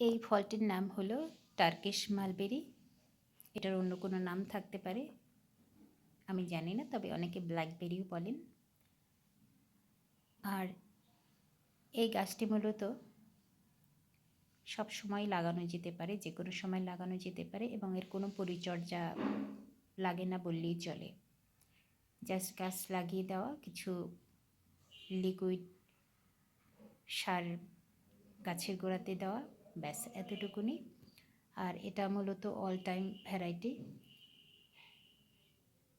এই ফলটির নাম হলো টার্কিশ মালবেরি। এটার অন্য কোনো নাম থাকতে পারে। আমি জানি না, তবে অনেকে ব্ল্যাকবেরিও বলেন। আর এই গাছটি মূলত সব সময় লাগানো যেতে পারে, যে কোনো সময় লাগানো যেতে পারে এবং এর কোনো পরিচর্যা লাগে না বললেই চলে। জাস্ট গাছ লাগিয়ে দেওয়া, কিছু লিকুইড সার গাছের গোড়াতে দেওয়া ব্যাস, এতটুকুনি। আর এটা মূলত অল টাইম ভ্যারাইটি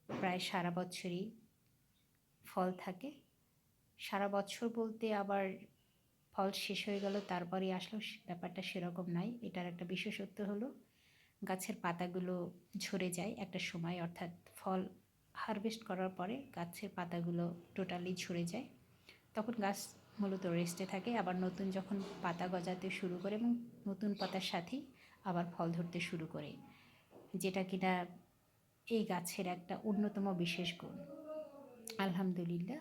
প্রায় সারা বছরই ফল থাকে। সারা বছর বলতে আবার ফল শেষ হয়ে গেল তারপরে আসলেও ব্যাপারটা সেরকম নয় এটার একটা বিশেষত্ব হলো, গাছের পাতাগুলো ঝরে যায় একটা সময়, অর্থাৎ ফল হারভেস্ট করার পরে গাছের পাতাগুলো টোটালি ঝরে যায়। তখন গাছ মূলত রেস্টে থাকে, আবার নতুন যখন পাতা গজাতে শুরু করে এবং নতুন পাতার সাথেই আবার ফল ধরতে শুরু করে, যেটা কিনা এই গাছের একটা অন্যতম বিশেষ গুণ। আলহামদুলিল্লাহ।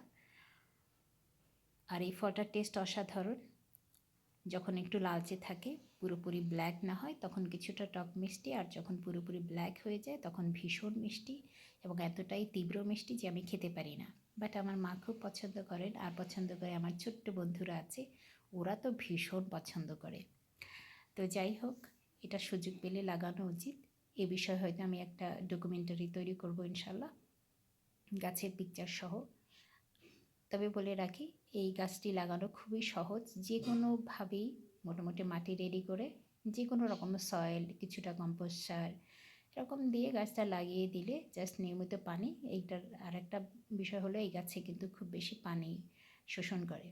আর এই ফলটার টেস্ট অসাধারণ। যখন একটু লালচে থাকে, পুরোপুরি ব্ল্যাক না হয়, তখন কিছুটা টক মিষ্টি, আর যখন পুরোপুরি ব্ল্যাক হয়ে যায়, তখন ভীষণ মিষ্টি এবং এতটাই তীব্র মিষ্টি যে আমি খেতে পারি না। বাট আমার মা খুব পছন্দ করেন আর পছন্দ করে আমার ছোট্ট বন্ধুরা আছে, ওরা তো ভীষণ পছন্দ করে। তো যাই হোক, এটা সুযোগ পেলে লাগানো উচিত। এ বিষয়ে হয়তো আমি একটা ডকুমেন্টারি তৈরি করব ইনশাল্লাহ গাছের পিকচার সহ। তবে বলে রাখি, এই গাছটি লাগানো খুবই সহজ। যে কোনোভাবেই মোটামুটি মাটি রেডি করে যে কোনো রকম সয়েল কিছুটা কম্পোস্ট সার এরকম দিয়ে গাছটা লাগিয়ে দিলে জাস্ট নিয়মিত পানি, এইটার আর একটা বিষয় হলো এই গাছে কিন্তু খুব বেশি পানি শোষণ করে।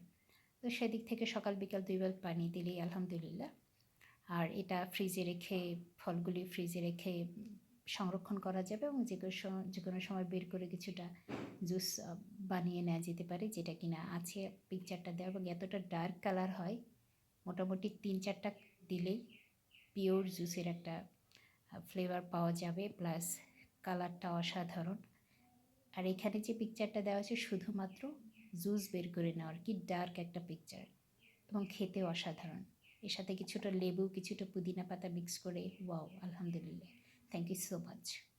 তো সেদিক থেকে সকাল বিকাল দুইবার পানি দিলেই আলহামদুলিল্লাহ। আর এটা ফ্রিজে রেখে, ফলগুলি ফ্রিজে রেখে সংরক্ষণ করা যাবে এবং যে কোনো যে কোনো সময় বের করে কিছুটা জুস বানিয়ে নেওয়া যেতে পারে যেটা কিনা আছে পিকচারটা দেওয়া এবং এতটা ডার্ক কালার হয়, মোটামুটি তিন চারটা দিলেই পিওর জুসের একটা ফ্লেভার পাওয়া যাবে প্লাস কালারটা অসাধারণ। আর এখানে যে পিকচারটা দেওয়া আছে, শুধুমাত্র জুস বের করে নেওয়ার কি ডার্ক একটা পিকচার এবং খেতে অসাধারণ। এর সাথে কিছুটা লেবু, কিছুটা পুদিনা পাতা মিক্স করে ওয়াও আলহামদুলিল্লাহ। Thank you so much